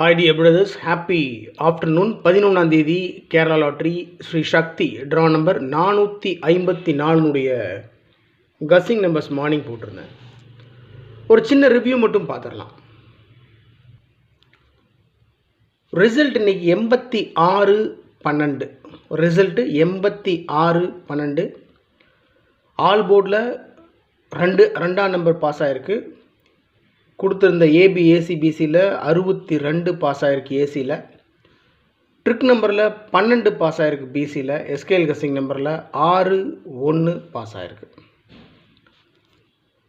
Hi dear brothers happy afternoon பதினொன்றாம் தேதி Kerala lottery. Sri Sakthi draw number நானூற்றி ஐம்பத்தி நாலுனுடைய கஸ்ஸிங் நம்பர்ஸ் மார்னிங் போட்டிருந்தேன். ஒரு சின்ன ரிவ்யூ மட்டும் பார்த்துடலாம். ரிசல்ட் இன்னைக்கு எண்பத்தி ஆறு பன்னெண்டு. ரிசல்ட்டு எண்பத்தி ஆறு பன்னெண்டு. ஆல் போர்டில் ரெண்டு ரெண்டாம் நம்பர் பாஸ் ஆகிருக்கு கொடுத்துருந்த ஏபி ஏசிபிசியில் அறுபத்தி ரெண்டு பாஸ் ஆகிருக்கு ஏசியில் ட்ரிக் நம்பரில் பன்னெண்டு பாஸ் ஆகிருக்கு பிசியில் எஸ்கேஎல் கசிங் நம்பரில் ஆறு ஒன்று பாஸ் ஆகிருக்கு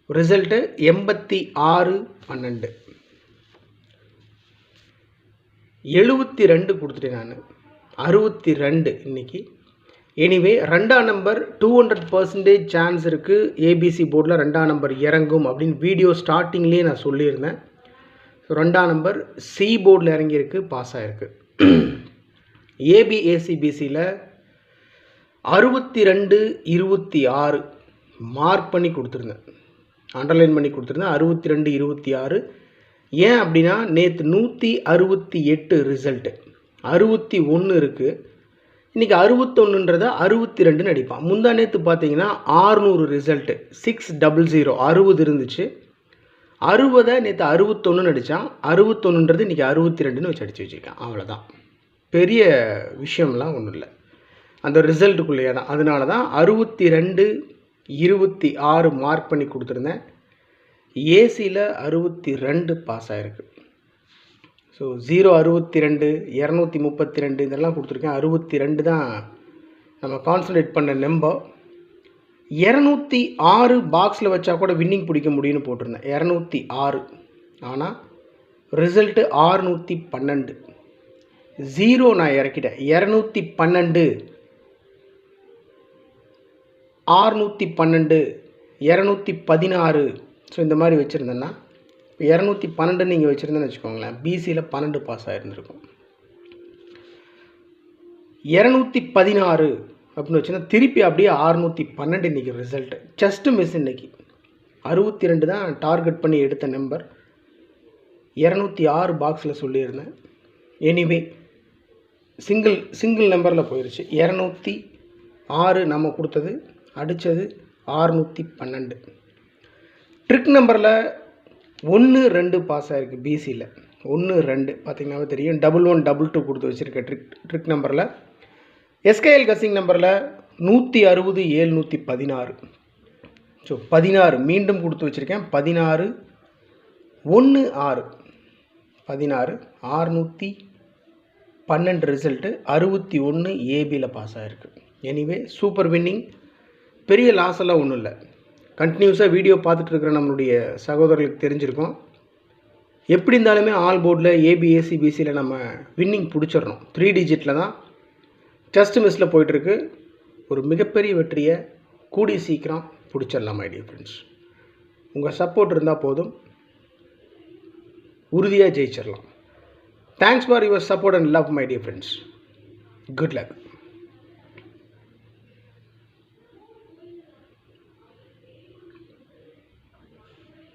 ரிசல்ட்டு எண்பத்தி ஆறு பன்னெண்டு. எழுபத்தி ரெண்டு கொடுத்துட்டேன் நான். அறுபத்தி ரெண்டு இன்னைக்கு. எனிவே ரெண்டாம் number two hundred percentage chance இருக்குது ஏபிசி போர்டில் ரெண்டாம் நம்பர் இறங்கும் அப்படின்னு வீடியோ ஸ்டார்டிங்லேயே நான் சொல்லியிருந்தேன். ஸோ ரெண்டாம் நம்பர் சி போர்டில் இறங்கியிருக்கு பாஸ் ஆகிருக்கு ஏபிஏசிபிசியில் அறுபத்தி ரெண்டு இருபத்தி ஆறு மார்க் பண்ணி கொடுத்துருந்தேன். அண்டர்லைன் பண்ணி கொடுத்துருந்தேன் அறுபத்தி ரெண்டு இருபத்தி ஆறு ஏன் அப்படின்னா நேற்று நூற்றி அறுபத்தி எட்டு ரிசல்ட்டு அறுபத்தி ஒன்று இருக்குது இன்றைக்கி அறுபத்தொன்னுன்றதை அறுபத்தி ரெண்டுன்னு அடிப்பான். முந்தா நேற்று பார்த்தீங்கன்னா ஆறுநூறு ரிசல்ட்டு சிக்ஸ் டபுள் ஜீரோ அறுபது இருந்துச்சு. அறுபதை நேற்று அறுபத்தொன்று அடித்தான் அறுபத்தொன்னுன்றது இன்றைக்கி அறுபத்தி ரெண்டுன்னு வச்சு அடித்து வச்சுருக்கேன். அவ்வளோதான் பெரிய விஷயம்லாம் ஒன்றும் இல்லை. அந்த ரிசல்ட்டுக்குள்ளேயே தான் அதனால தான். அறுபத்தி ரெண்டு இருபத்தி ஆறு மார்க் பண்ணி கொடுத்துருந்தேன். ஏசியில் அறுபத்தி ரெண்டு பாஸ் ஆகிருக்கு ஸோ ஜீரோ அறுபத்தி ரெண்டு இரநூத்தி முப்பத்தி ரெண்டு இதெல்லாம் கொடுத்துருக்கேன். அறுபத்தி ரெண்டு தான் நம்ம கான்சன்ட்ரேட் பண்ண நம்பர் இரநூத்தி ஆறு பாக்ஸில் வச்சா கூட வின்னிங் பிடிக்க முடியும்னு போட்டிருந்தேன். இரநூத்தி ஆறு. ஆனால் ரிசல்ட்டு ஆறுநூற்றி பன்னெண்டு. ஜீரோ நான் இறக்கிட்டேன். இரநூத்தி பன்னெண்டு. ஆறுநூற்றி பன்னெண்டு. இரநூத்தி பதினாறு. ஸோ இந்த மாதிரி வச்சுருந்தேன்னா இப்போ இரநூத்தி பன்னெண்டு நீங்கள் வச்சுருந்தேன்னு வச்சுக்கோங்களேன் பிசியில் பன்னெண்டு பாஸ் ஆகிருந்துருக்கும் இரநூத்தி பதினாறு அப்படின்னு வச்சுன்னா திருப்பி அப்படியே அறுநூற்றி பன்னெண்டு இன்றைக்கி ரிசல்ட்டு ஜஸ்ட்டு மிஸ் இன்னைக்கு. அறுபத்தி ரெண்டு தான் டார்கெட் பண்ணி எடுத்த நம்பர் இரநூத்தி ஆறு பாக்ஸில் சொல்லியிருந்தேன். எனிவே சிங்கிள் சிங்கிள் நம்பரில் போயிடுச்சு இரநூத்தி ஆறு நம்ம கொடுத்தது அடித்தது ஆறுநூற்றி பன்னெண்டு. ட்ரிக் நம்பரில் ஒன்று ரெண்டு பாஸ் ஆகிருக்கு பிசியில் ஒன்று ரெண்டு. பார்த்திங்கனாவே தெரியும். டபுள் ஒன் டபுள் டூ கொடுத்து வச்சுருக்க ட்ரிக் ட்ரிக் நம்பரில் எஸ்கேஎல் கசிங் நம்பரில் நூற்றி அறுபது ஏழ்நூற்றி பதினாறு. ஸோ பதினாறு. மீண்டும் கொடுத்து வச்சுருக்கேன். பதினாறு ஒன்று ஆறு. பதினாறு ஆறுநூற்றி பன்னெண்டு ரிசல்ட்டு அறுபத்தி ஒன்று ஏபியில் பாஸ் ஆகிருக்கு எனிவே சூப்பர் வின்னிங் பெரிய லாஸ் எல்லாம் ஒன்றும் இல்லை. கண்டினியூஸாக வீடியோ பார்த்துட்டு இருக்கிற நம்மளுடைய சகோதரர்களுக்கு தெரிஞ்சிருக்கும். எப்படி இருந்தாலுமே ஆல் போர்டில் ஏபிஎஸ்சிபிசியில் நம்ம வின்னிங் பிடிச்சிடணும். த்ரீ டிஜிட்டில் தான் ஜஸ்ட் மிஸ்ஸில் போயிட்டுருக்கு. ஒரு மிகப்பெரிய வெற்றியை கூடிய சீக்கிரம் பிடிச்சிடலாம் ஐடியா ஃப்ரெண்ட்ஸ் உங்கள் சப்போர்ட் இருந்தால் போதும். உறுதியாக ஜெயிச்சிடலாம். Thanks for your support and love my dear friends good luck